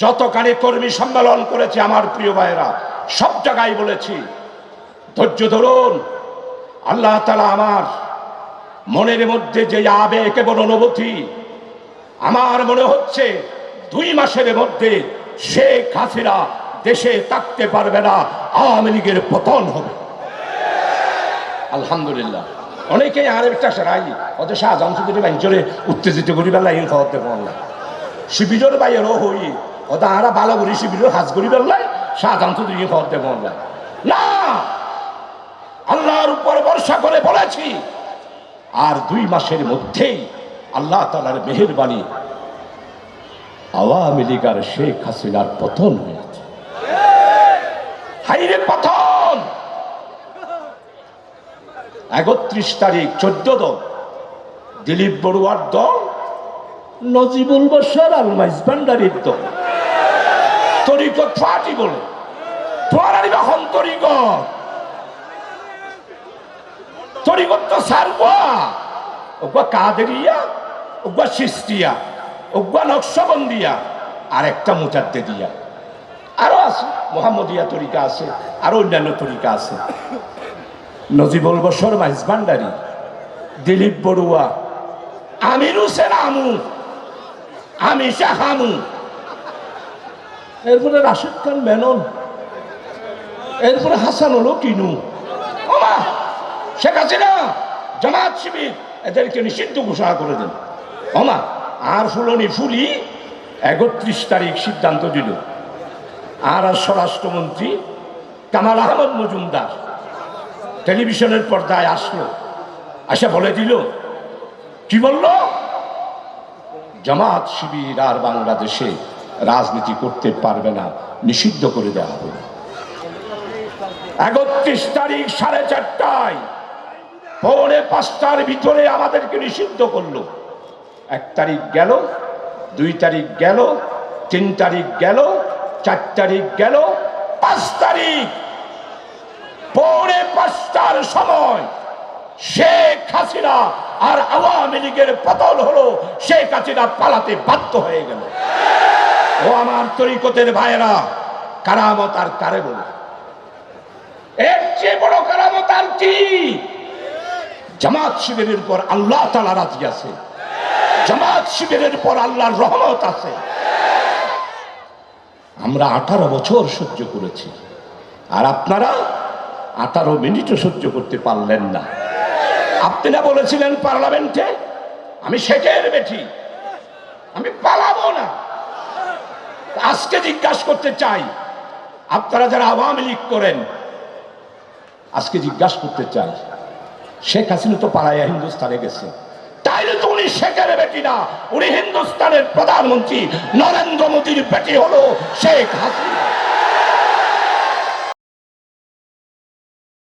যতখানি কর্মী সম্মেলন করেছে আমার প্রিয় ভাইয়েরা, সব জায়গায় বলেছি, ধৈর্য ধরুন। আল্লাহ তালা আমার মনের মধ্যে যে আবেগ এবং অনুভূতি, আমার মনে হচ্ছে দুই মাসের মধ্যে শেখ হাসিনা দেশে থাকতে পারবে না, আওয়ামী লীগের পতন হবে। আলহামদুলিল্লাহ। অনেকেই আর একটা সেরাই অত শাহ জামসুদ্দিন বাঞ্চলে উত্তেজিত করি বেলা ইন খাওয়াতে পারলাম শিবিরের বাইরেও হই ওটা আরা ভালো করি শিবিরের হাজ করি বেলায় শাহ জামসুদ্দিন খাওয়াতে পারলাম না! আল্লাহর উপর ভরসা করে বলেছি, আর দুই মাসের মধ্যেই আল্লাহ তালার মেহেরবাণী আওয়ামী লীগ আর শেখ হাসিনার পতন হয়েছে। পতন! একত্রিশ তারিখ চোদ্দ দল, দিলীপ বড়ুয়ার দল, নজিবুল বসার আল মাইজবান্ডারির দল। তরিকত পার্টি বলে। তোমার আনিবা হন তরিকত? তরিকত তো সারবা। ওগুয়া কাদেরিয়া ওগুয়া সিস্তিয়া ওগুয়া নকশবন্দিয়া আর একটা মুচাদ্দে দিয়া আরও আছে, মোহাম্মদিয়া তরিকা আছে, আরও অন্যান্য তরিকা আছে। নজিবুল বসর মাইজ ভান্ডারি, দিলীপ বড়ুয়া, আমির হোসেন আমু আমি শাহামু এরপরে রাশেদ খান মেনন, এরপরে হাসান হলো কিনু। শেখ হাসিনা জামাত শিবির, এদেরকে নিষিদ্ধ ঘোষণা করে দেন ওমা, আর ফুলনি ফুলি একত্রিশ তারিখ সিদ্ধান্ত দিল। আর আর স্বরাষ্ট্রমন্ত্রী কামাল আহমদ মজুমদার টেলিভিশনের পর্দায় আসলো। আসা বলে দিল, কি বলল? জামাত শিবির আর বাংলাদেশে রাজনীতি করতে পারবে না, নিষিদ্ধ করে দেওয়া হবে। একত্রিশ তারিখ সাড়ে চারটায় পৌনে পাঁচটার ভিতরে আমাদেরকে নিষিদ্ধ করল। এক তারিখ গেল, দুই তারিখ গেল, তিন তারিখ গেল, চার তারিখ গেল, পাঁচ তারিখ। পৌনে পাঁচটার সময় শেখ হাসিনা আর আওয়ামী লীগের পতন হলো, শেখ হাসিনা পালাতে বাধ্য হয়ে গেল। ও আমার তরিকতের ভাইয়েরা, কারামত আর কারে বলে? এর চেয়ে বড় কারামত আর কি? জামাত শিবিরের পর আল্লাহ তালা রাজি আছে। জামাত শিবিরের পর আল্লাহর রহমত আছে। আমরা আঠারো বছর সহ্য করেছি। আর আপনারা আঠারো মিনিটও সহ্য করতে পারলেন না। আপনারা বলেছিলেন পার্লামেন্টে, আমি শেখের বেটি আমি পালাবো না। আজকে জিজ্ঞাসা করতে চাই, আপনারা যারা আওয়ামী লীগ করেন, আজকে জিজ্ঞাসা করতে চাই, শেখ হাসিনা তো পাড়ায় হিন্দুস্তানে গেছে। তাইলে তো উনি শেখের বেটি না, উনি হিন্দুস্তানের প্রধানমন্ত্রী। নরেন্দ্র মোদীর বেটি হলো শেখ হাসিনা।